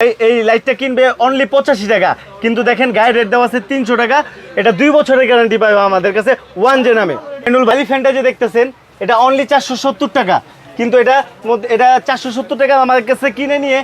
এই লাইটটা কিনবে অনলি পঁচাশি টাকা। কিন্তু দেখেন গায়ে রেট দেওয়া আছে তিনশো টাকা। এটা দুই বছরের গ্যারান্টি পাবে আমাদের কাছে ওয়ান জে নামে এনুল ফ্যানটা যে দেখতেছেন, এটা অনলি চারশো সত্তর টাকা। কিন্তু এটা এটা চারশো সত্তর টাকা আমাদের কাছে কিনে নিয়ে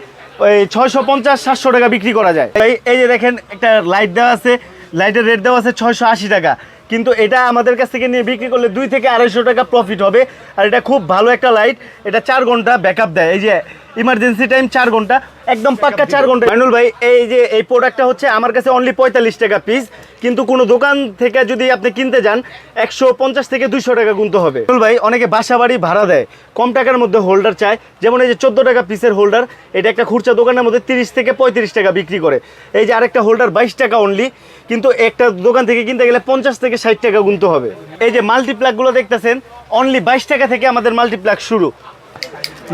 ওই ছয়শো পঞ্চাশ, সাতশো টাকা বিক্রি করা যায়। এই এই যে দেখেন, একটা লাইট দেওয়া আছে লাইটের রেট দেওয়া আছে ছয়শো আশি টাকা। কিন্তু এটা আমাদের কাছ থেকে নিয়ে বিক্রি করলে দুই থেকে আড়াইশো টাকা প্রফিট হবে। আর এটা খুব ভালো একটা লাইট এটা চার ঘণ্টা ব্যাকআপ দেয়। এই যে ইমার্জেন্সি টাইম চার ঘণ্টা একদম পাক্কা চার ঘণ্টা। মাইনুল ভাই এই যে এই প্রোডাক্টটা হচ্ছে আমার কাছে অনলি পঁয়তাল্লিশ টাকা পিস কিন্তু কোনো দোকান থেকে যদি আপনি কিনতে যান একশো পঞ্চাশ থেকে দুইশো টাকা গুনতে হবে। মাইনুল ভাই অনেকে বাসা বাড়ি ভাড়া দেয়। কম টাকার মধ্যে হোল্ডার চায়। যেমন এই যে চোদ্দ টাকা পিসের হোল্ডার এটা একটা খুচরা দোকানের মধ্যে তিরিশ থেকে পঁয়ত্রিশ টাকা বিক্রি করে। এই যে আরেকটা হোল্ডার বাইশ টাকা অনলি কিন্তু একটা দোকান থেকে কিনতে গেলে পঞ্চাশ থেকে ষাট টাকা গুনতে হবে। এই যে মাল্টিপ্লাকগুলো দেখতেছেন অনলি বাইশ টাকা থেকে আমাদের মাল্টিপ্লাক শুরু।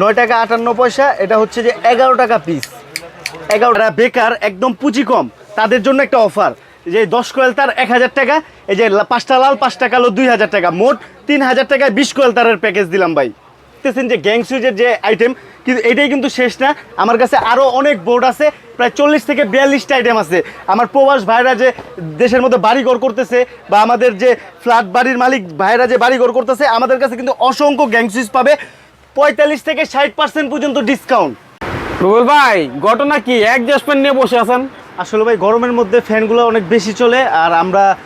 নয় টাকা আটান্ন পয়সা, এটা হচ্ছে যে এগারো টাকা পিস এগারো টাকা বেকার, একদম পুঁজি কম। তাদের জন্য একটা অফার যে দশ কোয়েল তার এক হাজার টাকা, এই যে পাঁচটা লাল, পাঁচটা কালো, দুই হাজার টাকা। মোট তিন হাজার টাকায় বিশ কোয়েল তারের প্যাকেজ দিলাম ভাই। দেখতেছেন যে গ্যাং সুইচের যে আইটেম কিন্তু এটাই কিন্তু শেষ না। আমার কাছে আরও অনেক বোর্ড আছে, প্রায় চল্লিশ থেকে বিয়াল্লিশটা আইটেম আছে। আমার প্রবাস ভাইরা যে দেশের মধ্যে বাড়ি বাড়িঘর করতেছে, বা আমাদের যে ফ্ল্যাট বাড়ির মালিক ভাইরা যে বাড়ি বাড়িঘর করতেছে, আমাদের কাছে কিন্তু অসংখ্য গ্যাং সুইচ পাবে। পঁয়তাল্লিশ থেকে ষাট পার্সেন্ট পর্যন্ত ডিসকাউন্ট রুবেল ভাই ঘটনা কি? এক জাসপেন নিয়ে বসে আছেন? আসলে ভাই গরমের মধ্যে ফ্যানগুলো অনেক বেশি চলে আর আমরা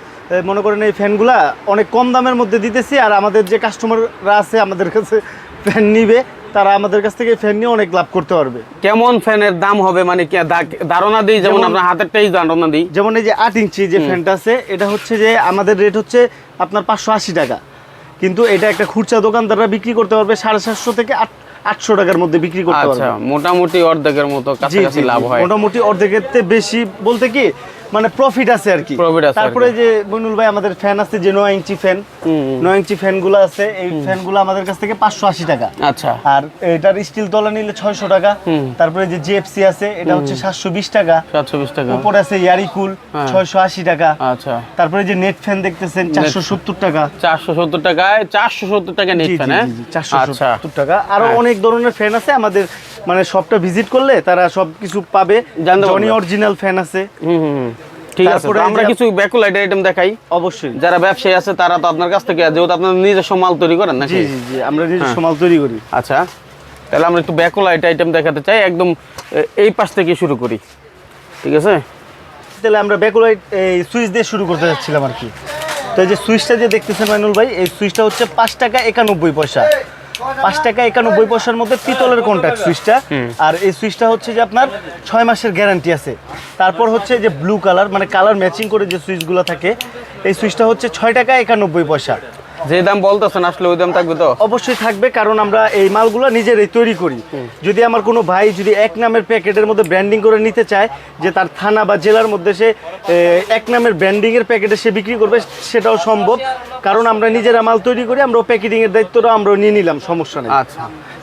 মনে করেন এই ফ্যানগুলা অনেক কম দামের মধ্যে দিতেছি আর আমাদের যে কাস্টমাররা আছে আমাদের কাছে ফ্যান নিবে তারা আমাদের কাছ থেকে ফ্যান নিয়ে অনেক লাভ করতে পারবে। কেমন ফ্যানের দাম হবে? মানে কি ধারণা দিই যেমন যেমন- আপনার হাতেরটাই ধারণা দিই। যেমন এই যে আট ইঞ্চি যে ফ্যানটা আছে এটা হচ্ছে যে আমাদের রেট হচ্ছে আপনার পাঁচশো আশি টাকা। কিন্তু এটা একটা খুচরা দোকানদাররা বিক্রি করতে পারবে সাড়ে সাতশো থেকে আট আটশো টাকার মধ্যে বিক্রি করতে আচ্ছা পারবে। মোটামুটি অর্ধেকের মতো কাছাকাছি লাভ হয়। মোটামুটি অর্ধেকের বেশি বলতে কি মানে প্রফিট আছে আর কি। তারপরে যে মইনুল ভাই আমাদের ফ্যান আছে যে নয় ইঞ্চি ফ্যান নয় ইঞ্চি ফ্যানগুলো আছে এই ফ্যানগুলো আমাদের কাছ থেকে পাঁচশো আশি টাকা। আচ্ছা। আর এটার স্টিল তলা নিলে ছয়শো টাকা তারপরে যে জিএফসি আছে এটা হচ্ছে সাতশো বিশ টাকা। সাতশো বিশ টাকা। উপরে আছে ইয়ারিকুল হ্যাঁ। ছয়শো আশি টাকা। আচ্ছা। তারপরে যে নেট ফ্যান দেখতেছেন চারশো সত্তর টাকা। চারশো সত্তর টাকায় চারশো সত্তর টাকা নেট ফ্যান হ্যাঁ? চারশো আচ্ছা। সত্তর টাকা। আরও হ্যাঁ। অনেক ধরনের ফ্যান আছে আমাদের মানে সবটা ভিজিট করলে তারা সবকিছু পাবে। জানতে জনি অরিজিনাল ফ্যান আছে। ঠিক আছে আমরা কিছু ব্যাকুলাইট আইটেম দেখাই। অবশ্যই। যারা ব্যবসায়ী আছে তারা তো আপনার কাছ থেকে যেহেতু আপনার নিজস্ব মাল তৈরি করেন নাকি? জি জি জি আমরা নিজস্ব হ্যাঁ। মাল তৈরি করি। আচ্ছা তাহলে আমরা একটু ব্যাকুলাইট আইটেম দেখাতে চাই একদম এই পাশ থেকে শুরু করি। ঠিক আছে? তাহলে আমরা ব্যাকুলাইট এই সুইচ দিয়ে শুরু করতে যাচ্ছিলাম আর কি। তো এই যে সুইচটা যে দেখতেছেন মাইনুল ভাই এই সুইচটা হচ্ছে পাঁচ টাকা একানব্বই পয়সা। পাঁচ টাকা একানব্বই পয়সার মধ্যে পিতলের কন্ট্যাক্ট সুইচটা আর এই সুইচটা হচ্ছে যে আপনার ছয় মাসের গ্যারান্টি আছে। তারপর হচ্ছে যে ব্লু কালার মানে কালার ম্যাচিং করে যে সুইচগুলো থাকে এই সুইচটা হচ্ছে ছয় টাকা একানব্বই পয়সা। যে দাম বলতেছেন আসলে ওই দাম থাকবে তো? অবশ্যই থাকবে কারণ আমরা এই মালগুলো নিজেরাই তৈরি করি। যদি আমার কোনো ভাই যদি এক নামের প্যাকেটের মধ্যে ব্র্যান্ডিং করে নিতে চায় যে তার থানা বা জেলার মধ্যে সে এক নামের ব্র্যান্ডিংয়ের প্যাকেটে সে বিক্রি করবে সেটাও সম্ভব। কারণ আমরা নিজেরা মাল তৈরি করি আমরা প্যাকেটিংয়ের দায়িত্বটা আমরা নিয়ে নিলাম সমস্যা নেই। আচ্ছা।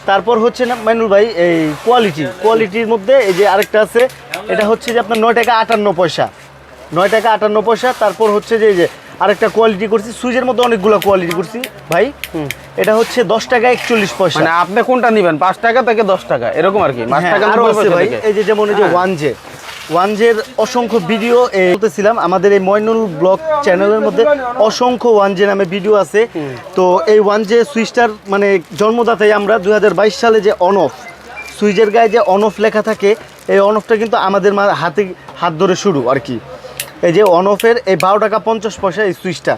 তারপর হচ্ছে না মাইনুল ভাই এই কোয়ালিটি কোয়ালিটির মধ্যে এই যে আরেকটা আছে এটা হচ্ছে যে আপনার নয় টাকা আটান্ন পয়সা। নয় টাকা আটান্ন পয়সা তারপর হচ্ছে যে এই যে আরেকটা কোয়ালিটি করছি সুইচের মধ্যে অনেকগুলো কোয়ালিটি করছি ভাই। এটা হচ্ছে দশ টাকা একচল্লিশ পয়সা। মানে আপনি কোনটা নেবেন? পাঁচ টাকা থেকে দশ টাকা এরকম আর কি? পাঁচ হ্যাঁ, টাকা আরও নব্বই আছে ভাই। এই যে যেমন এই যে। ওয়ান জে ওয়ান জের অসংখ্য ভিডিও বলতেছিলাম আমাদের এই ময়নুল ব্লগ চ্যানেলের মধ্যে অসংখ্য ওয়ান জে নামে ভিডিও আছে। তো এই ওয়ান জে সুইচটার মানে জন্মদাতাই আমরা দুই হাজার বাইশ সালে যে অন অফ সুইচের গায়ে যে অন অফ লেখা থাকে এই অন অফটা কিন্তু আমাদের মা- হাতে হাত ধরে শুরু আর কি। এই যে অন অফের এই বারো টাকা পঞ্চাশ পয়সা এই সুইচটা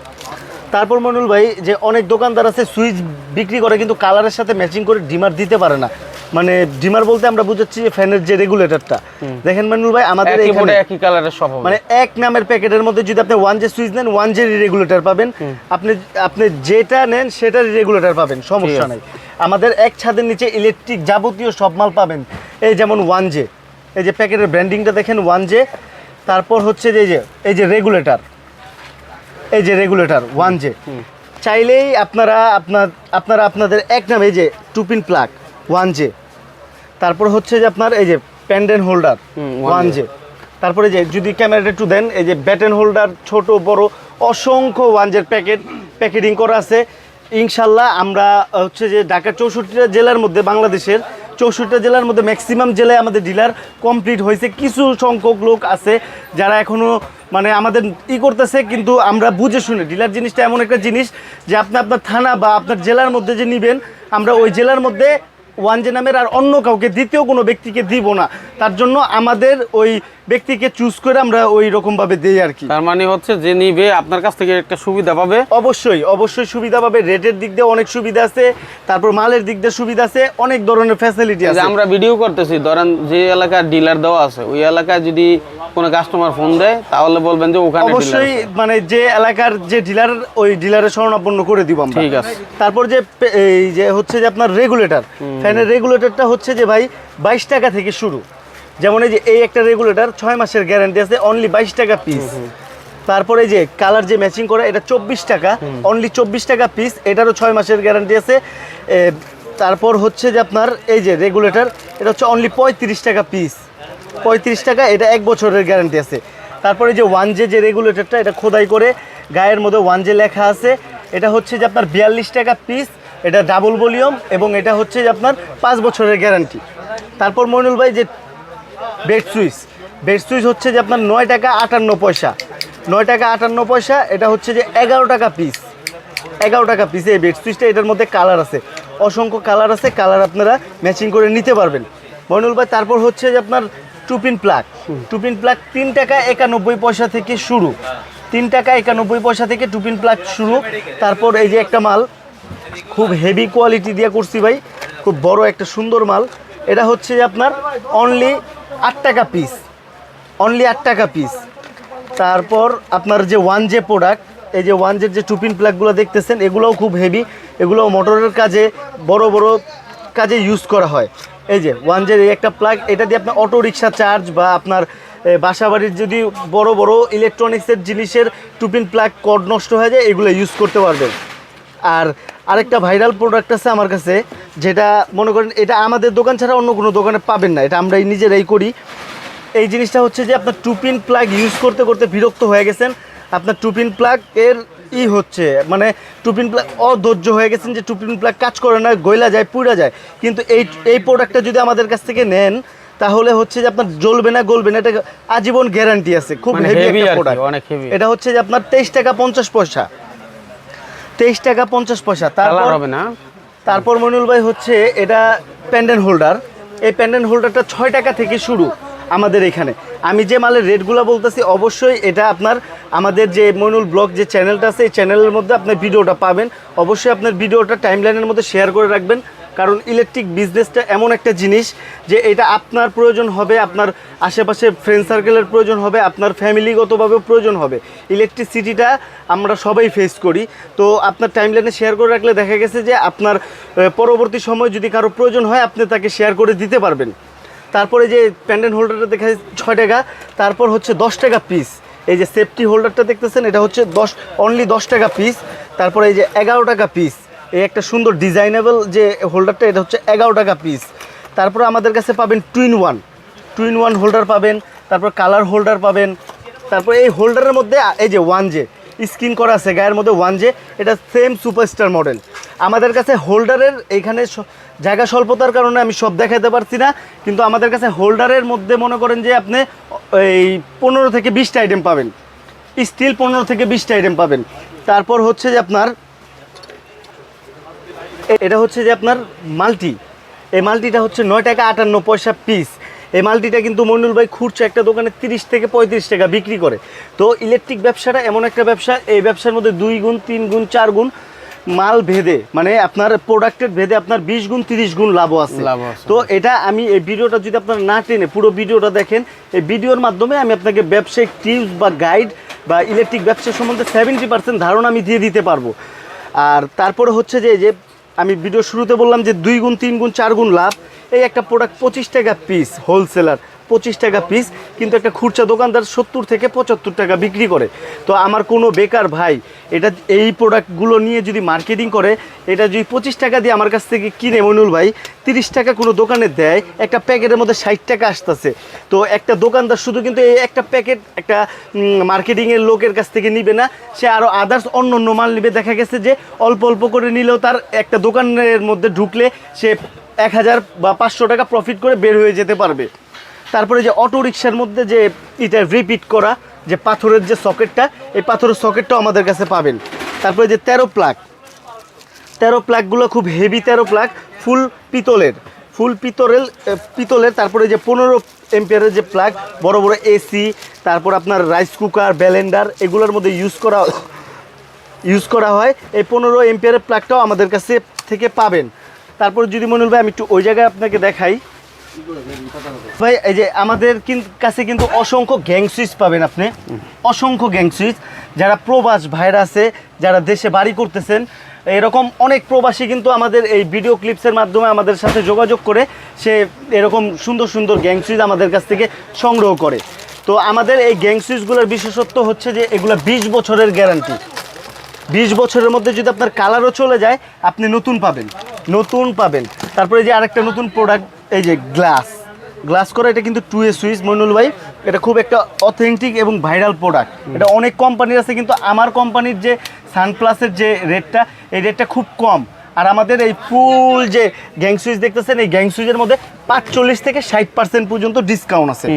তারপর মনুল ভাই যে অনেক দোকানদার আছে সুইচ বিক্রি করে কিন্তু কালারের সাথে ম্যাচিং করে ডিমার দিতে পারে না। মানে ডিমার বলতে আমরা বুঝাচ্ছি যে ফ্যানের যে রেগুলেটরটা দেখেন মনুল ভাই আমাদের এখানে একই কালারের সব মানে এক নামের প্যাকেটের মধ্যে যদি আপনি ওয়ান জে সুইচ নেন ওয়ান জে রেগুলেটর পাবেন আপনি আপনি যেটা নেন সেটার রেগুলেটর পাবেন সমস্যা নাই। আমাদের এক ছাদের নিচে ইলেকট্রিক যাবতীয় সব মাল পাবেন। এই যেমন ওয়ান জে এই যে প্যাকেটের ব্র্যান্ডিংটা দেখেন ওয়ান জে তারপর হচ্ছে যে এই যে এই যে রেগুলেটর এই যে রেগুলেটর ওয়ান জে চাইলেই আপনারা আপনার আপনারা আপনাদের এক নামে এই যে টুপিন প্লাগ ওয়ান জে তারপর হচ্ছে যে আপনার এই যে প্যান্ডেন হোল্ডার ওয়ান 1J জে তারপরে যে যদি ক্যামেরাটা একটু দেন এই যে ব্যাটেন হোল্ডার ছোট বড় অসংখ্য ওয়ান জের প্যাকেট প্যাকেটিং করা আছে। ইনশাল্লাহ আমরা হচ্ছে যে ঢাকা চৌষট্টিটা জেলার মধ্যে বাংলাদেশের চৌষট্টি জেলার মধ্যে ম্যাক্সিমাম জেলায় আমাদের ডিলার কমপ্লিট হয়েছে। কিছু সংখ্যক লোক আছে যারা এখনও মানে আমাদের ই করতেছে, কিন্তু আমরা বুঝে শুনে ডিলার জিনিসটা এমন একটা জিনিস যে আপনি আপনার থানা বা আপনার জেলার মধ্যে যে নেবেন, আমরা ওই জেলার মধ্যে ওয়ান জে নামের আর অন্য কাউকে দ্বিতীয় কোনো ব্যক্তিকে দিব না। তার জন্য আমাদের ওই ব্যক্তিকে চুজ করে আমরা ওই রকমভাবে দিই আর কি। তার মানে হচ্ছে যে নিবে আপনার কাছ থেকে একটা সুবিধা পাবে। অবশ্যই অবশ্যই সুবিধা পাবে। রেটের দিক দিয়ে অনেক সুবিধা আছে তারপর মালের দিক দিয়ে সুবিধা আছে অনেক ধরনের ফ্যাসিলিটি আছে। আমরা ভিডিও করতেছি ধরেন যে এলাকার ডিলার দেওয়া আছে ওই এলাকায় যদি কোনো কাস্টমার ফোন দেয় তাহলে বলবেন যে ওখানে অবশ্যই মানে যে এলাকার যে ডিলার ওই ডিলারের শরণাপন্ন করে দিব আমরা। ঠিক আছে। তারপর যে এই যে হচ্ছে যে আপনার রেগুলেটর ফ্যানের রেগুলেটরটা হচ্ছে যে ভাই বাইশ টাকা থেকে শুরু। যেমন এই যে এই একটা রেগুলেটর ছয় মাসের গ্যারান্টি আছে অনলি বাইশ টাকা পিস তারপরে যে কালার যে ম্যাচিং করা এটা চব্বিশ টাকা অনলি চব্বিশ টাকা পিস এটারও ছয় মাসের গ্যারান্টি আছে। তারপর হচ্ছে যে আপনার এই যে রেগুলেটর এটা হচ্ছে অনলি পঁয়ত্রিশ টাকা পিস পঁয়ত্রিশ টাকা এটা এক বছরের গ্যারান্টি আছে। তারপরে যে ওয়ান জে যে রেগুলেটরটা এটা খোদাই করে গায়ের মধ্যে ওয়ান জে লেখা আছে। এটা হচ্ছে যে আপনার বিয়াল্লিশ টাকা পিস এটা ডাবল ভলিউম এবং এটা হচ্ছে যে আপনার পাঁচ বছরের গ্যারান্টি তারপর মইনুল ভাই যে বেড সুইচ বেড সুইচ হচ্ছে যে আপনার নয় টাকা আটান্ন পয়সা। নয় টাকা আটান্ন পয়সা, এটা হচ্ছে যে এগারো টাকা পিস এগারো টাকা পিস এই বেড সুইচটা এটার মধ্যে কালার আছে। অসংখ্য কালার আছে কালার আপনারা ম্যাচিং করে নিতে পারবেন। মইনুল ভাই, তারপর হচ্ছে যে আপনার টুপিন প্লাক টুপিন প্লাক তিন টাকা একানব্বই পয়সা থেকে শুরু। তিন টাকা একানব্বই পয়সা থেকে টুপিন প্লাক শুরু। তারপর এই যে একটা মাল খুব হেভি কোয়ালিটি দিয়ে করছি ভাই। খুব বড় একটা সুন্দর মাল। এটা হচ্ছে আপনার অনলি আট টাকা পিস অনলি আট টাকা পিস তারপর আপনার যে ওয়ান জে প্রোডাক্ট এই যে ওয়ান জের যে টুপিন প্লাগগুলো দেখতেছেন, এগুলোও খুব হেভি এগুলো মোটরের কাজে, বড় বড় কাজে ইউজ করা হয়। এই যে ওয়ান জের এই একটা প্লাগ এটা দিয়ে আপনার অটো রিক্সা চার্জ বা আপনার বাসাবাড়ির যদি বড় বড় ইলেকট্রনিক্সের জিনিসের টুপিন প্লাগ কড নষ্ট হয়ে যায়, এগুলো ইউজ করতে পারবেন। আর আরেকটা ভাইরাল প্রোডাক্ট আছে আমার কাছে যেটা মনে করেন এটা আমাদের দোকান ছাড়া অন্য কোনো দোকানে পাবেন না এটা আমরাই নিজেরাই করি। এই জিনিসটা হচ্ছে যে আপনার টুপিন প্লাগ ইউজ করতে করতে বিরক্ত হয়ে গেছেন আপনার টুপিন প্লাগ এর ই হচ্ছে মানে টুপিন প্লাগ অধৈর্য হয়ে গেছেন যে টুপিন প্লাগ কাজ করে না গইলা যায় পুড়া যায়। কিন্তু এই এই প্রোডাক্টটা যদি আমাদের কাছ থেকে নেন তাহলে হচ্ছে যে আপনার জ্বলবে না গলবে না এটা আজীবন গ্যারান্টি আছে খুব মানে হেভি একটা প্রোডাক্ট এটা হচ্ছে যে আপনার তেইশ টাকা পঞ্চাশ পয়সা। তেইশ টাকা পঞ্চাশ পয়সা। তারপর হবে না। তারপর মনুল ভাই হচ্ছে এটা প্যান্ডেন্ট হোল্ডার এই প্যান্ডেন্ট হোল্ডারটা ছয় টাকা থেকে শুরু আমাদের এখানে। আমি যে মালের রেটগুলো বলতেছি অবশ্যই এটা আপনার আমাদের যে মনুল ব্লগ যে চ্যানেলটা আছে এই চ্যানেলের মধ্যে আপনার ভিডিওটা পাবেন। অবশ্যই আপনার ভিডিওটা টাইম লাইনের মধ্যে শেয়ার করে রাখবেন। কারণ ইলেকট্রিক বিজনেসটা এমন একটা জিনিস যে এটা আপনার প্রয়োজন হবে, আপনার আশেপাশে ফ্রেন্ড সার্কেলের প্রয়োজন হবে, আপনার ফ্যামিলিগতভাবেও প্রয়োজন হবে। ইলেকট্রিসিটিটা আমরা সবাই ফেস করি। তো আপনার টাইমলাইনে শেয়ার করে রাখলে দেখা গেছে যে আপনার পরবর্তী সময় যদি কারও প্রয়োজন হয়, আপনি তাকে শেয়ার করে দিতে পারবেন। তারপরে যে প্যান্ডেন্ট হোল্ডারটা দেখা ছয় টাকা, তারপর হচ্ছে দশ টাকা পিস এই যে সেফটি হোল্ডারটা দেখতেছেন, এটা হচ্ছে দশ অনলি দশ টাকা পিস তারপরে এই যে এগারো টাকা পিস এই একটা সুন্দর ডিজাইনেবল যে হোল্ডারটা এটা হচ্ছে এগারো টাকা পিস তারপর আমাদের কাছে পাবেন twin one twin one holder পাবেন, তারপর কালার হোল্ডার পাবেন। তারপর এই হোল্ডারের মধ্যে, এই যে ওয়ান জে স্ক্রিন করা আছে, গায়ের মধ্যে ওয়ান জে এটা সেম সুপারস্টার মডেল আমাদের কাছে হোল্ডারের এইখানে স- জায়গা স্বল্পতার কারণে আমি সব দেখাতে পারছি না, কিন্তু আমাদের কাছে হোল্ডারের মধ্যে মনে করেন যে আপনি, এই পনেরো থেকে বিশটা আইটেম পাবেন। স্টিল পনেরো থেকে বিশটা আইটেম পাবেন। তারপর হচ্ছে যে আপনার এটা হচ্ছে যে আপনার মাল্টি। এই মাল্টিটা হচ্ছে নয় টাকা আটান্ন পয়সা পিস এই মাল্টিটা কিন্তু মন্ডুল ভাই খুঁড়ছে একটা দোকানে তিরিশ থেকে পঁয়ত্রিশ টাকা বিক্রি করে। তো ইলেকট্রিক ব্যবসাটা এমন একটা ব্যবসা এই ব্যবসার মধ্যে দুই গুণ তিন গুণ চার গুণ মাল ভেদে মানে আপনার প্রোডাক্টের ভেদে আপনার বিশ গুণ তিরিশ গুণ লাভও আছে। তো এটা আমি এই ভিডিওটা যদি আপনারা না টেনে পুরো ভিডিওটা দেখেন এই ভিডিওর মাধ্যমে আমি আপনাকে ব্যবসায়িক টিপস বা গাইড বা ইলেকট্রিক ব্যবসা সম্বন্ধে সেভেন্টি পার্সেন্ট ধারণা আমি দিয়ে দিতে পারব। আর তারপরে হচ্ছে যে যে আমি ভিডিও শুরুতে বললাম যে দুই গুণ, তিন গুণ, চার গুণ লাভ। এই একটা প্রোডাক্ট পঁচিশ টাকা পিস হোলসেলার পঁচিশ টাকা পিস কিন্তু একটা খুচরা দোকানদার সত্তর থেকে পঁচাত্তর টাকা বিক্রি করে। তো আমার কোনো বেকার ভাই, এটা এই প্রোডাক্টগুলো নিয়ে যদি মার্কেটিং করে, এটা যদি পঁচিশ টাকা দিয়ে আমার কাছ থেকে কিনে মনুল ভাই, তিরিশ টাকা কোনো দোকানে দেয়, একটা প্যাকেটের মধ্যে ষাট টাকা আসতেছে। তো একটা দোকানদার শুধু কিন্তু এই একটা প্যাকেট, একটা মার্কেটিংয়ের লোকের কাছ থেকে নিবে না, সে আরও আদার্স অন্য অন্য মাল নিবে। দেখা গেছে যে অল্প অল্প করে নিলেও তার একটা দোকানের মধ্যে ঢুকলে সে এক হাজার বা পাঁচশো টাকা প্রফিট করে বের হয়ে যেতে পারবে। তারপরে যে অটো রিক্সার মধ্যে যে এটা রিপিট করা, যে পাথরের যে সকেটটা এই পাথরের সকেটটাও আমাদের কাছে পাবেন। তারপরে যে তেরো প্লাগ তেরো প্লাগগুলো খুব হেভি তেরো প্লাগ ফুল পিতলের ফুল পিতলের পিতলের, তারপরে যে পনেরো এম্পিয়ারের যে প্লাগ বড় বড় এসি তারপর আপনার রাইস কুকার ব্যালেন্ডার এগুলোর মধ্যে ইউজ করা ইউজ করা হয়। এই পনেরো এম্পিয়ারের প্লাগটাও আমাদের কাছে থেকে পাবেন। তারপর যদি মনে ভাই, আমি একটু ওই জায়গায় আপনাকে দেখাই। ভাই, এই যে আমাদের কাছে কিন্তু অসংখ্য গ্যাং সুইচ পাবেন আপনি। অসংখ্য গ্যাং সুইচ যারা প্রবাস ভাইরা আছে, যারা দেশে বাড়ি করতেছেন, এরকম অনেক প্রবাসী কিন্তু আমাদের এই ভিডিও ক্লিপসের মাধ্যমে আমাদের সাথে যোগাযোগ করে সে এরকম সুন্দর সুন্দর গ্যাং সুইচ আমাদের কাছ থেকে সংগ্রহ করে। তো আমাদের এই গ্যাং সুইচগুলোর বিশেষত্ব হচ্ছে যে এগুলো বিশ বছরের গ্যারান্টি বিশ বছরের মধ্যে যদি আপনার কালারও চলে যায়, আপনি নতুন পাবেন। নতুন পাবেন। তারপরে যে আরেকটা নতুন প্রোডাক্ট এই যে গ্লাস। গ্লাস করা এটা কিন্তু টু এ সুইচ মইনুল ভাই। এটা খুব একটা অথেন্টিক এবং ভাইরাল প্রোডাক্ট এটা অনেক কোম্পানির আছে কিন্তু আমার কোম্পানির যে সানপ্লাসের যে রেটটা এই রেটটা খুব কম। আর আমাদের এই ফুল যে গ্যাং সুইচ দেখতেছেন এই গ্যাং সুইচের মধ্যে পাঁচচল্লিশ থেকে ষাট পার্সেন্ট পর্যন্ত ডিসকাউন্ট আছে।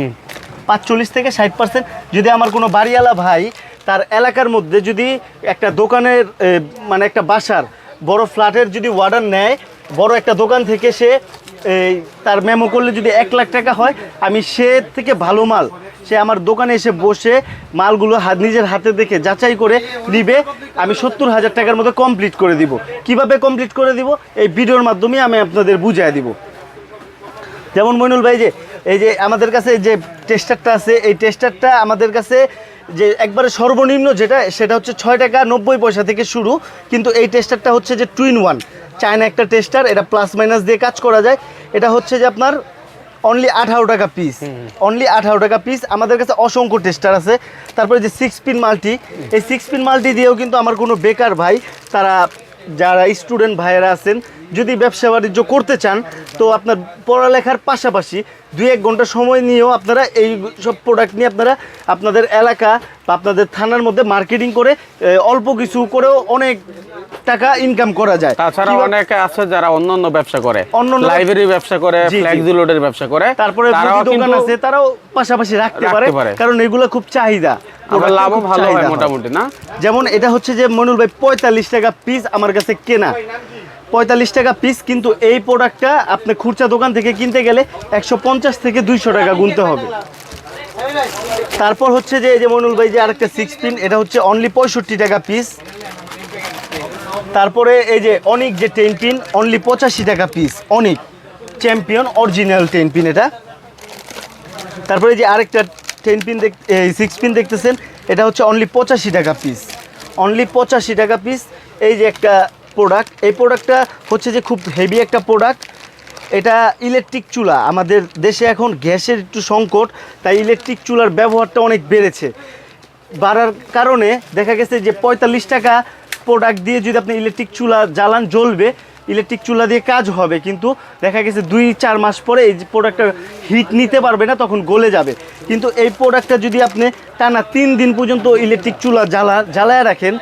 পাঁচচল্লিশ থেকে ষাট পার্সেন্ট যদি আমার কোনো বাড়িওয়ালা ভাই তার এলাকার মধ্যে যদি একটা দোকানের মানে একটা বাসার বড় ফ্ল্যাটের যদি অর্ডার নেয় বড় একটা দোকান থেকে সে এই, তার মেমো করলে যদি এক লাখ টাকা হয় আমি সে থেকে ভালো মাল সে আমার দোকানে এসে বসে মালগুলো হাত নিজের হাতে দেখে যাচাই করে নিবে আমি সত্তর হাজার টাকার মতো কমপ্লিট করে দিব। কীভাবে কমপ্লিট করে দিব? এই ভিডিওর মাধ্যমে আমি আপনাদের বুঝিয়ে দিব। যেমন মইনুল ভাই যে এই যে আমাদের কাছে যে টেস্টারটা আছে এই টেস্টারটা আমাদের কাছে যে একবারে সর্বনিম্ন যেটা সেটা হচ্ছে ছয় টাকা নব্বই পয়সা থেকে শুরু কিন্তু এই টেস্টারটা হচ্ছে যে টুইন ওয়ান চায়না একটা টেস্টার এটা প্লাস মাইনাস দিয়ে কাজ করা যায়। এটা হচ্ছে যে আপনার অনলি আঠারো টাকা পিস অনলি আঠারো টাকা পিস আমাদের কাছে অসংখ্য টেস্টার আছে। তারপরে যে সিক্স পিন মাল্টি এই সিক্স পিন মাল্টি দিয়েও কিন্তু আমার কোনো বেকার ভাই তারা যারা স্টুডেন্ট ভাইয়েরা আছেন যদি ব্যবসা বাণিজ্য করতে চান তো আপনার পড়ালেখার পাশাপাশি দুই এক ঘণ্টা সময় নিয়েও আপনারা এই সব প্রোডাক্ট নিয়ে আপনারা আপনাদের এলাকা বা আপনাদের থানার মধ্যে মার্কেটিং করে অল্প কিছু করেও অনেক টাকা ইনকাম করা যায়। তাছাড়া অনেকে আছে যারা অন্যান্য ব্যবসা করে। অন্যান্য- লাইব্রেরি ব্যবসা করে জি, জি। ফ্ল্যাক্সি লোডের ব্যবসা করে তারপরে দোকান আছে তারাও পাশাপাশি রাখতে পারে। কারণ এগুলো খুব চাহিদা। লাভও ভালো হয় মোটামুটি না? যেমন এটা হচ্ছে যে মনুল ভাই পঁয়তাল্লিশ টাকা পিস আমার কাছে কেনা। পঁয়তাল্লিশ টাকা পিস কিন্তু এই প্রোডাক্টটা আপনি খুচরা দোকান থেকে কিনতে গেলে একশো পঞ্চাশ থেকে দুইশো টাকা গুনতে হবে। তারপর হচ্ছে যে, এই যে মনুল ভাই যে আরেকটা সিক্স পিন এটা হচ্ছে অনলি পঁয়ষট্টি টাকা পিস তারপরে এই যে অনেক যে টেন পিন অনলি পঁচাশি টাকা পিস অনেক চ্যাম্পিয়ন অরিজিনাল টেন পিন এটা। তারপরে যে আরেকটা টেন পিন দেখ সিক্স পিন দেখতেছেন, এটা হচ্ছে অনলি পঁচাশি টাকা পিস অনলি পঁচাশি টাকা পিস এই যে একটা প্রোডাক্ট এই প্রোডাক্টটা হচ্ছে যে খুব হেভি একটা প্রোডাক্ট এটা ইলেকট্রিক চুলা। আমাদের দেশে এখন গ্যাসের একটু সংকট, তাই ইলেকট্রিক চুলার ব্যবহারটা অনেক বেড়েছে। বাড়ার কারণে দেখা গেছে যে পঁয়তাল্লিশ টাকা প্রোডাক্ট দিয়ে যদি আপনি ইলেকট্রিক চুলা জ্বালান, জ্বলবে ইলেকট্রিক চুলা দিয়ে কাজ হবে। কিন্তু দেখা গেছে দুই, চার মাস পরে এই প্রোডাক্টটা হিট নিতে পারবে না, তখন গলে যাবে। কিন্তু এই প্রোডাক্টটা যদি আপনি টানা তিন দিন পর্যন্ত ইলেকট্রিক চুলা জ্বালা, জ্বালায় রাখেন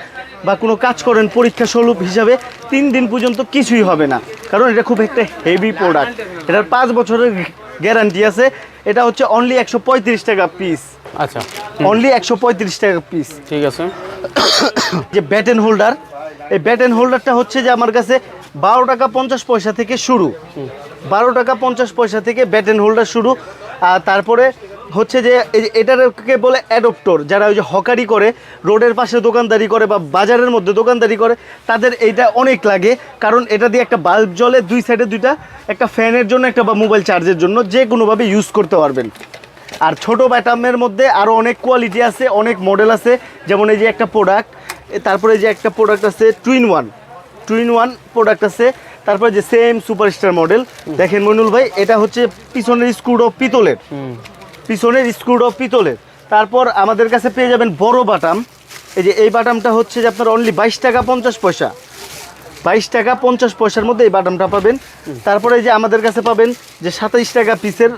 বা কোনো কাজ করেন পরীক্ষা স্বরূপ হিসাবে তিন দিন পর্যন্ত কিছুই হবে না। কারণ এটা খুব একটা হেভি প্রোডাক্ট এটার পাঁচ বছরের গ্যারান্টি আছে। এটা হচ্ছে অনলি একশো পঁয়ত্রিশ টাকা পিস আচ্ছা। অনলি একশো পঁয়ত্রিশ টাকা পিস ঠিক আছে। যে ব্যাটেন হোল্ডার এই ব্যাটেন হোল্ডারটা হচ্ছে যে আমার কাছে বারো টাকা পঞ্চাশ পয়সা থেকে শুরু। বারো টাকা পঞ্চাশ পয়সা থেকে ব্যাটেন হোল্ডার শুরু। আর তারপরে হচ্ছে যে এটাকে বলে অ্যাডপ্টর, যারা ওই যে হকারি করে, রোডের পাশে দোকানদারি করে বা বাজারের মধ্যে দোকানদারি করে, তাদের এইটা অনেক লাগে। কারণ এটা দিয়ে একটা বাল্ব জলে দুই সাইডে দুইটা, একটা ফ্যানের জন্য একটা বা মোবাইল চার্জের জন্য যে কোনোভাবে ইউজ করতে পারবেন। আর ছোট ব্যাটামের মধ্যে আরও অনেক কোয়ালিটি আছে, অনেক মডেল আছে। যেমন এই যে একটা প্রোডাক্ট তারপরে যে একটা প্রোডাক্ট আছে twin one twin one product আছে। তারপরে যে সেম সুপারস্টার মডেল দেখেন মনুল ভাই, এটা হচ্ছে পিছনের স্ক্রুডো পিতলের। পিছনের স্ক্রুডো পিতলের। তারপর আমাদের কাছে পেয়ে যাবেন বড় বাটাম। এই যে এই বাটামটা হচ্ছে যে আপনার অনলি বাইশ টাকা পঞ্চাশ পয়সা। বাইশ টাকা পঞ্চাশ পয়সার মধ্যে এই বাটামটা পাবেন। তারপরে এই যে আমাদের কাছে পাবেন যে সাতাইশ টাকা পিসের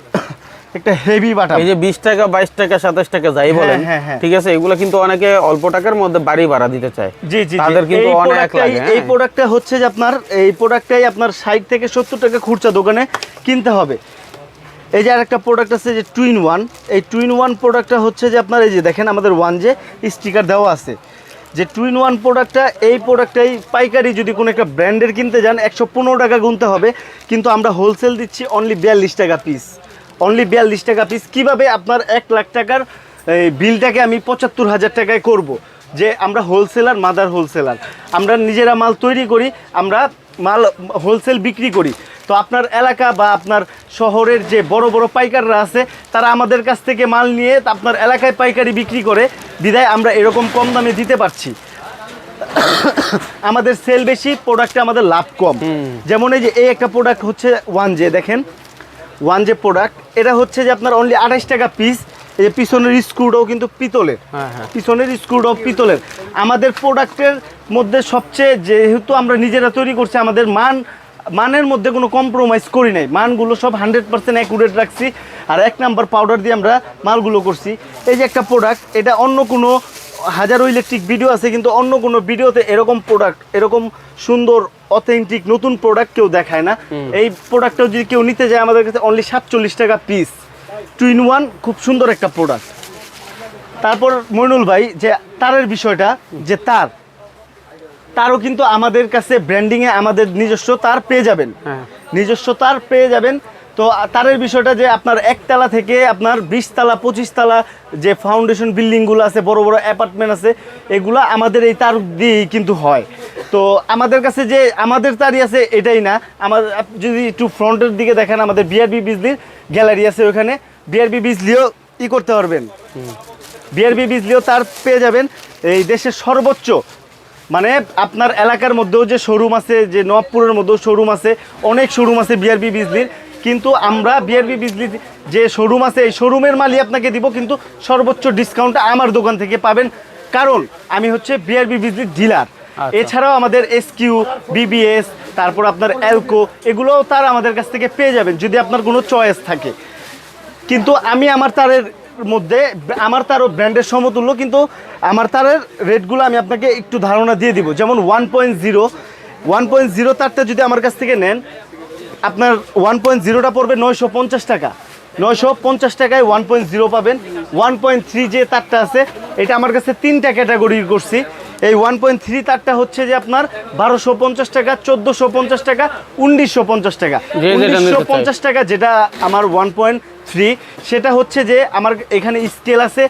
একটা হেভি বাটাম। এই যে বিশ টাকা বাইশ টাকা সাতাশ টাকা যাই হ্যাঁ, বলেন হ্যাঁ, হ্যাঁ। ঠিক আছে? এগুলো কিন্তু অনেকে অল্প টাকার মধ্যে বাড়ি ভাড়া দিতে চায়। জি জি। তাদের কিন্তু অনেক লাগে, এই। প্রোডাক্টটা হচ্ছে যে আপনার এই প্রোডাক্টটাই আপনার ষাট থেকে সত্তর টাকা খুচরা দোকানে কিনতে হবে। এই যে আরেকটা প্রোডাক্ট আছে যে টুইন ওয়ান এই টুইন ওয়ান প্রোডাক্টটা হচ্ছে যে আপনার এই যে দেখেন আমাদের ওয়ান যে স্টিকার দেওয়া আছে। যে টুইন ওয়ান প্রোডাক্টটা এই প্রোডাক্টটাই পাইকারি যদি কোনো একটা ব্র্যান্ডের কিনতে যান, একশো পনেরো টাকা গুনতে হবে। কিন্তু আমরা হোলসেল দিচ্ছি অনলি বিয়াল্লিশ টাকা পিস অনলি বিয়াল্লিশ টাকা পিস কীভাবে আপনার এক লাখ টাকার এই বিলটাকে আমি পঁচাত্তর হাজার টাকায় করব? যে আমরা হোলসেলার মাদার হোলসেলার আমরা নিজেরা মাল তৈরি করি, আমরা মাল হোলসেল বিক্রি করি। তো আপনার এলাকা বা আপনার শহরের যে বড় বড় পাইকাররা আছে তারা আমাদের কাছ থেকে মাল নিয়ে আপনার এলাকায় পাইকারি বিক্রি করে বিদায় আমরা এরকম কম দামে দিতে পারছি। আমাদের সেল বেশি প্রোডাক্টে আমাদের লাভ কম। যেমন এই যে এই একটা প্রোডাক্ট হচ্ছে ওয়ান জে দেখেন। ওয়ান জে প্রোডাক্ট এটা হচ্ছে যে আপনার অনলি আঠাশ টাকা পিস এই যে পিছনের স্ক্রুটাও কিন্তু পিতলের। হ্যাঁ, হ্যাঁ। পিছনের স্ক্রুটাও পিতলের। আমাদের প্রোডাক্টের মধ্যে সবচেয়ে যেহেতু আমরা নিজেরা তৈরি করছি আমাদের মান মানের মধ্যে কোনো কম্প্রোমাইজ করি নাই। মানগুলো সব হান্ড্রেড পার্সেন্ট অ্যাকুরেট রাখছি। আর এক নাম্বার পাউডার দিয়ে আমরা মালগুলো করছি। এই যে একটা প্রোডাক্ট এটা অন্য কোনো হাজারো ইলেকট্রিক ভিডিও আছে কিন্তু অন্য কোনো ভিডিওতে এরকম প্রোডাক্ট এরকম সুন্দর অথেন্টিক নতুন প্রোডাক্ট কেউ দেখায় না। এই প্রোডাক্টটাও যদি কেউ নিতে যায় আমাদের কাছে অনলি সাতচল্লিশ টাকা পিস টু ইন ওয়ান খুব সুন্দর একটা প্রোডাক্ট তারপর মইনুল ভাই যে তারের বিষয়টা যে তার তারও কিন্তু আমাদের কাছে ব্র্যান্ডিংয়ে আমাদের নিজস্ব তার পেয়ে যাবেন। হ্যাঁ। নিজস্ব তার পেয়ে যাবেন। তো তারের বিষয়টা যে আপনার একতলা থেকে আপনার বিশ তালা পঁচিশ তালা যে ফাউন্ডেশন বিল্ডিংগুলো আছে বড় বড় অ্যাপার্টমেন্ট আছে এগুলো আমাদের এই তার দিয়েই কিন্তু হয়। তো আমাদের কাছে যে আমাদের তারই আছে এটাই না। আমার যদি একটু ফ্রন্টের দিকে দেখেন আমাদের বিআরবি বিজলির গ্যালারি আছে ওখানে। বিআরবি বিজলিও ই করতে পারবেন। বিআরবি বিজলিও তার পেয়ে যাবেন। এই দেশের সর্বোচ্চ মানে আপনার এলাকার মধ্যেও যে শোরুম আছে যে নবপুরের মধ্যেও শোরুম আছে অনেক শোরুম আছে বিআরবি বিজলির কিন্তু আমরা বিআরবি বিজলির যে শোরুম আছে এই শোরুমের মালই আপনাকে দিব কিন্তু সর্বোচ্চ ডিসকাউন্টটা আমার দোকান থেকে পাবেন। কারণ আমি হচ্ছে বিআরবি বিজলির ডিলার। এছাড়াও আমাদের এসকিউ বিবিএস তারপর আপনার অ্যালকো এগুলোও তার আমাদের কাছ থেকে পেয়ে যাবেন যদি আপনার কোনো চয়েস থাকে। কিন্তু আমি আমার তারের মধ্যে আমার তারও ব্র্যান্ডের সমতুল্য, কিন্তু আমার তারের রেটগুলো আমি আপনাকে একটু ধারণা দিয়ে দিব। যেমন one point zero one point zero তারটা যদি আমার কাছ থেকে নেন, আপনার ওয়ান পয়েন্ট জিরোটা পড়বে নয়শো পঞ্চাশ টাকা। নয়শো পঞ্চাশ টাকায় ওয়ান পয়েন্ট জিরো পাবেন। ওয়ান পয়েন্ট থ্রি যে তারটা আছে, এটা আমার কাছে তিনটা ক্যাটাগরি করছি। এই ওয়ান পয়েন্ট থ্রি তারটা হচ্ছে যে আপনার বারোশো পঞ্চাশ টাকা চোদ্দোশো পঞ্চাশ টাকা উনিশশো পঞ্চাশ টাকা। উনিশশো পঞ্চাশ টাকা যেটা আমার ওয়ান পয়েন্ট থ্রি সেটা হচ্ছে যে আমার এখানে স্কেল আছে।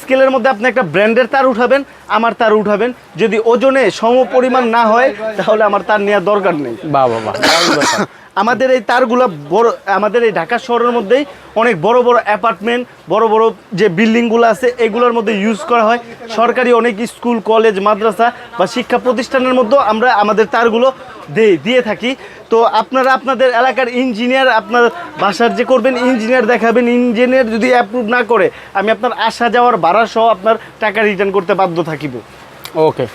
স্কেলের মধ্যে আপনি একটা ব্র্যান্ডের তার উঠাবেন আমার তার উঠাবেন। যদি ওজনে সম পরিমাণ না হয় তাহলে আমার তার নেওয়ার দরকার নেই। দারুণ ব্যাপার। আমাদের এই তারগুলো বড়, আমাদের এই ঢাকা শহরের মধ্যেই অনেক বড় বড় অ্যাপার্টমেন্ট বড় বড় যে বিল্ডিংগুলো আছে, এগুলোর মধ্যে ইউজ করা হয়। সরকারি অনেক স্কুল কলেজ মাদ্রাসা বা শিক্ষা প্রতিষ্ঠানের মধ্যেও আমরা আমাদের তারগুলো দেই দিয়ে থাকি। তো আপনারা আপনাদের এলাকার ইঞ্জিনিয়ার আপনার বাসার যে করবেন ইঞ্জিনিয়ার দেখাবেন ইঞ্জিনিয়ার যদি অ্যাপ্রুভ না করে, আমি আপনার আসা যাওয়ার ভাড়া সহ আপনার টাকা রিটার্ন করতে বাধ্য থাকিব। ওকে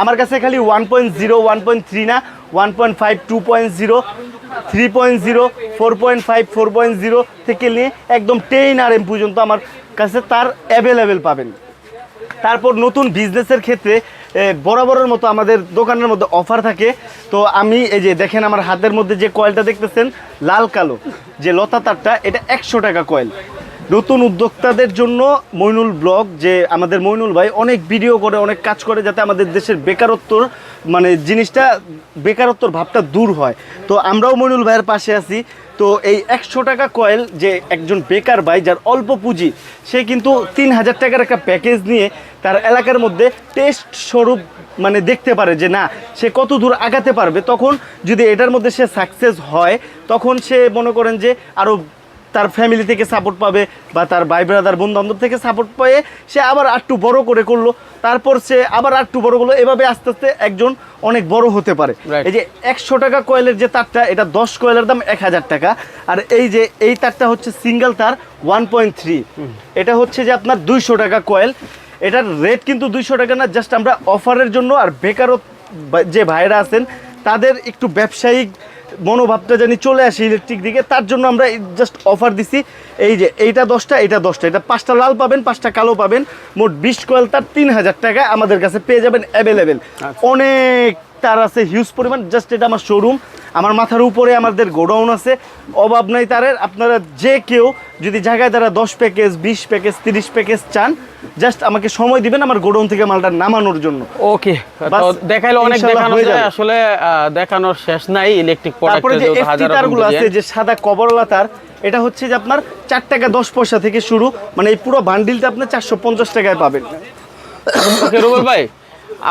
আমার কাছে খালি one point zero one point three না one point five two point zero three point zero four point five four point zero থেকে নিয়ে একদম টেন আর এম পর্যন্ত আমার কাছে তার অ্যাভেলেবেল পাবেন। তারপর নতুন বিজনেসের ক্ষেত্রে বরাবরের মতো আমাদের দোকানের মধ্যে অফার থাকে। তো আমি এই যে দেখেন আমার হাতের মধ্যে যে কয়েলটা দেখতেছেন, লাল কালো, যে লতা তারটা, এটা একশো টাকা কয়েল নতুন উদ্যোক্তাদের জন্য মইনুল ব্লগ, যে আমাদের মইনুল ভাই অনেক ভিডিও করে, অনেক কাজ করে যাতে আমাদের দেশের বেকারত্বর মানে জিনিসটা, বেকারত্বর ভাবটা দূর হয়। তো আমরাও মইনুল ভাইয়ের পাশে আছি। তো এই একশো টাকা কয়েল যে একজন বেকার ভাই, যার অল্প পুঁজি, সে কিন্তু তিন হাজার টাকার একটা প্যাকেজ নিয়ে তার এলাকার মধ্যে টেস্ট স্বরূপ মানে দেখতে পারে যে না, সে কত দূর আগাতে পারবে। তখন যদি এটার মধ্যে সে সাকসেস হয়, তখন সে মনে করেন যে আরও তার ফ্যামিলি থেকে সাপোর্ট পাবে বা তার ভাই ব্রাদার বন্ধু বান্ধব থেকে সাপোর্ট পেয়ে সে আবার একটু বড় করে করল। তারপর সে আবার একটু বড় করল। এভাবে আস্তে আস্তে একজন অনেক বড় হতে পারে. এই যে একশো টাকা কয়েলের যে তারটা এটা দশ কয়েলের দাম এক হাজার টাকা। আর এই যে এই তারটা হচ্ছে সিঙ্গেল তার ওয়ান পয়েন্ট থ্রি এটা হচ্ছে যে আপনার দুইশো টাকা কয়েল এটার রেট কিন্তু দুইশো টাকা না জাস্ট আমরা অফারের জন্য আর বেকারত যে ভাইরা আছেন তাদের একটু ব্যবসায়িক মনোভাবটা জানি চলে আসে ইলেকট্রিক দিকে তার জন্য আমরা জাস্ট অফার দিছি এই যে এইটা দশটা এটা দশটা এটা পাঁচটা লাল পাবেন পাঁচটা কালো পাবেন মোট বিশ কয়েল তার তিন হাজার টাকা আমাদের কাছে পেয়ে যাবেন অ্যাভেলেবেল অনেক তার আছে হিউজ পরিমাণ জাস্ট এটা আমার শোরুম আমার মাথার উপরে আমাদের গোডাউন আছে অভাব নাই তারের আপনারা যে কেউ যদি জায়গায় তারা দশ প্যাকেজ বিশ প্যাকেজ তিরিশ প্যাকেজ চান জাস্ট আমাকে সময় দিবেন আমার গোডাউন থেকে মালটা নামানোর জন্য। ওকে দেখাইলে অনেক দেখানো যায়। আসলে দেখানোর শেষ নাই ইলেকট্রিক তারপরে যে এফটি তারগুলো আছে যে সাদা কবরলা তার এটা হচ্ছে যে আপনার চার টাকা দশ পয়সা থেকে শুরু মানে এই পুরো বান্ডিলটা আপনি চারশো পঞ্চাশ টাকায় পাবেন। রুবেল ভাই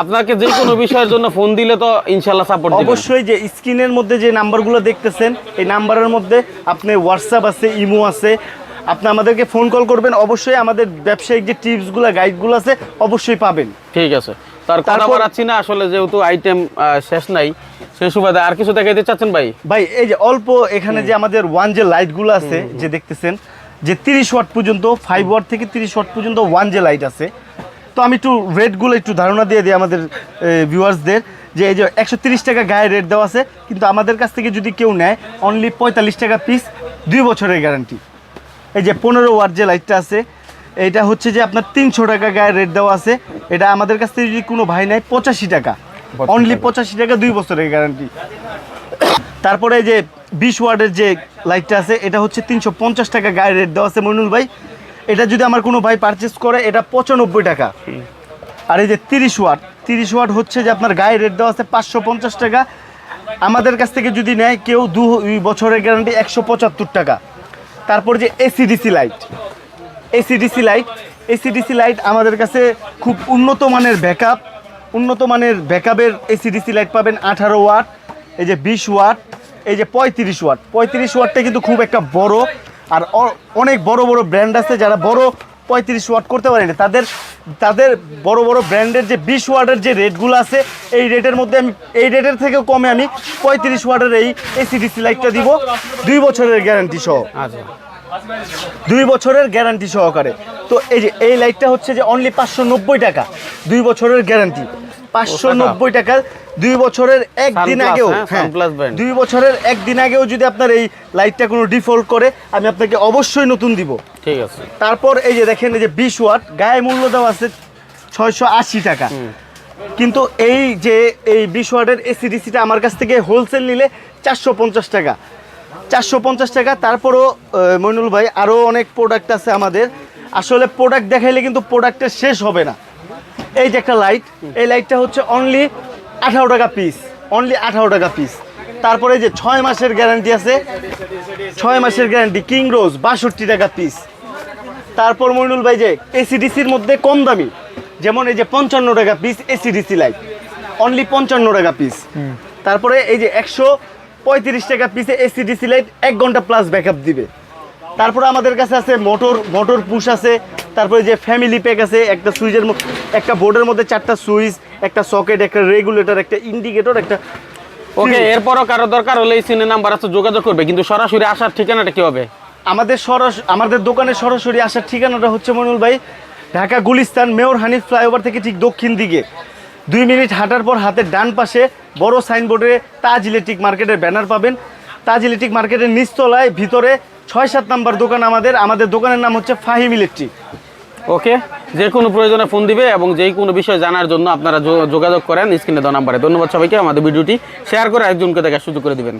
আপনাকে যে কোনো বিষয়ের জন্য ফোন দিলে তো ইনশাল্লাহ সাপোর্ট অবশ্যই যে স্ক্রিনের মধ্যে যে নাম্বারগুলো দেখতেছেন এই নাম্বারের মধ্যে আপনি হোয়াটসঅ্যাপ আছে ইমো আছে। আপনি আমাদেরকে ফোন কল করবেন অবশ্যই আমাদের ব্যবসায়িক যে টিপসগুলো গাইডগুলো আছে অবশ্যই পাবেন। ঠিক আছে। তার কথা বাড়াচ্ছি না আসলে যেহেতু আইটেম শেষ নাই সেই সুবাদে আর কিছু দেখাইতে চাচ্ছেন ভাই? ভাই এই যে অল্প এখানে যে আমাদের ওয়ান যে লাইটগুলো আছে যে দেখতেছেন যে তিরিশ ওয়াট পর্যন্ত ফাইভ ওয়াট থেকে তিরিশ ওয়াট পর্যন্ত ওয়ান যে লাইট আছে। তো আমি একটু রেটগুলো একটু ধারণা দিয়ে দিই আমাদের ভিউয়ার্সদের যে এই যে একশো তিরিশ টাকা গায়ে রেট দেওয়া আছে কিন্তু আমাদের কাছ থেকে যদি কেউ নেয় অনলি পঁয়তাল্লিশ টাকা পিস দুই বছরের গ্যারান্টি এই যে পনেরো ওয়াট যে লাইটটা আছে এটা হচ্ছে যে আপনার তিনশো টাকা গায়ে রেট দেওয়া আছে। এটা আমাদের কাছ থেকে যদি কোনো ভাই নেয় পঁচাশি টাকা। অনলি পঁচাশি টাকা দুই বছরের গ্যারান্টি তারপরে এই যে বিশ ওয়ার্ডের যে লাইটটা আছে এটা হচ্ছে তিনশো পঞ্চাশ টাকা গায়ে রেট দেওয়া আছে মইনুল ভাই। এটা যদি আমার কোনো ভাই পারচেস করে এটা পঁচানব্বই টাকা। আর এই যে তিরিশ ওয়াট তিরিশ ওয়াট হচ্ছে যে আপনার গায়ে রেট দেওয়া আছে পাঁচশো পঞ্চাশ টাকা। আমাদের কাছ থেকে যদি নেয় কেউ দু বছরের গ্যারান্টি একশো পঁচাত্তর টাকা। তারপর যে AC DC light AC DC light AC DC light আমাদের কাছে খুব উন্নত মানের ব্যাকআপ উন্নত মানের ব্যাকআপের এসিডিসি লাইট পাবেন আঠারো ওয়াট এই যে বিশ ওয়াট এই যে পঁয়ত্রিশ ওয়াট। পঁয়ত্রিশ ওয়াটটা কিন্তু খুব একটা বড়। আর অনেক বড় বড় ব্র্যান্ড আছে যারা বড় পঁয়ত্রিশ ওয়াট করতে পারেনি। তাদের তাদের বড় বড় ব্র্যান্ডের যে বিশ ওয়াটের যে রেটগুলো আছে এই রেটের মধ্যে আমি এই রেটের থেকেও কমে আমি পঁয়ত্রিশ ওয়াটের এই এসিডিসি লাইটটা দিব দুই বছরের গ্যারান্টি সহ। আচ্ছা। দুই বছরের গ্যারান্টি সহকারে। তো এই যে এই লাইটটা হচ্ছে যে অনলি পাঁচশো নব্বই টাকা দুই বছরের গ্যারান্টি পাঁচশো নব্বই টাকা দুই বছরের একদিন আগেও হ্যাঁ, হ্যাঁ। দুই বছরের একদিন আগেও যদি আপনার এই লাইটটা কোনো ডিফল্ট করে আমি আপনাকে অবশ্যই নতুন দিব। ঠিক আছে। তারপর এই যে দেখেন এই যে বিশ ওয়াট গায়ে মূল্য দেওয়া আছে ছয়শো আশি টাকা। কিন্তু এই যে এই বিশ ওয়াটের এসিডিসিটা আমার কাছ থেকে হোলসেল নিলে চারশো পঞ্চাশ টাকা। চারশো পঞ্চাশ টাকা তারপরও মইনুল ভাই আরও অনেক প্রোডাক্ট আছে আমাদের। আসলে প্রোডাক্ট দেখাইলে কিন্তু প্রোডাক্টের শেষ হবে না। এই যে একটা লাইট এই লাইটটা হচ্ছে অনলি আঠারো টাকা পিস অনলি আঠারো টাকা পিস তারপরে যে ছয় মাসের গ্যারান্টি আছে ছয় মাসের গ্যারান্টি কিং রোজ বাষট্টি টাকা পিস তারপর মইনুল ভাই যে এসিডিসির মধ্যে কম দামি যেমন এই যে পঞ্চান্ন টাকা পিস এসিডিসি লাইট অনলি পঞ্চান্ন টাকা পিস তারপরে এই যে একশো পঁয়ত্রিশ টাকা পিসে এসিডিসি লাইট এক ঘণ্টা প্লাস ব্যাকআপ দিবে। তারপরে আমাদের কাছে আছে মোটর মোটর পুশ আছে তারপরে যে ফ্যামিলি প্যাক আছে একটা সুইচের একটা বোর্ডের মধ্যে চারটা সুইচ একটা সকেট একটা রেগুলেটর একটা ইন্ডিকেটর একটা ওকে এরপরও কারও দরকার হলে এই সিনে নাম্বার আছে যোগাযোগ করবে কিন্তু সরাসরি আসার ঠিকানাটা কি হবে? আমাদের সরাস আমাদের দোকানে সরাসরি আসার ঠিকানাটা হচ্ছে মনুল ভাই ঢাকা গুলিস্তান মেয়র হানিফ ফ্লাইওভার থেকে ঠিক দক্ষিণ দিকে। দুই মিনিট হাঁটার পর হাতের ডান পাশে বড় সাইনবোর্ডে তাজ ইলেকট্রিক মার্কেটের ব্যানার পাবেন। তাজ ইলেকট্রিক মার্কেটের নিচতলায় ভিতরে ছয় সাত নাম্বার দোকান আমাদের আমাদের দোকানের নাম হচ্ছে ফাহিম ইলেকট্রিক। ওকে? যে কোনো প্রয়োজনে ফোন দিবে এবং যে কোনো বিষয় জানার জন্য আপনারা যোগাযোগ করেন, স্ক্রিনে দেওয়া নাম্বারে। ধন্যবাদ সবাইকে, আমাদের ভিডিওটি শেয়ার করে একজনকে দেখার সুযোগ করে দিবেন।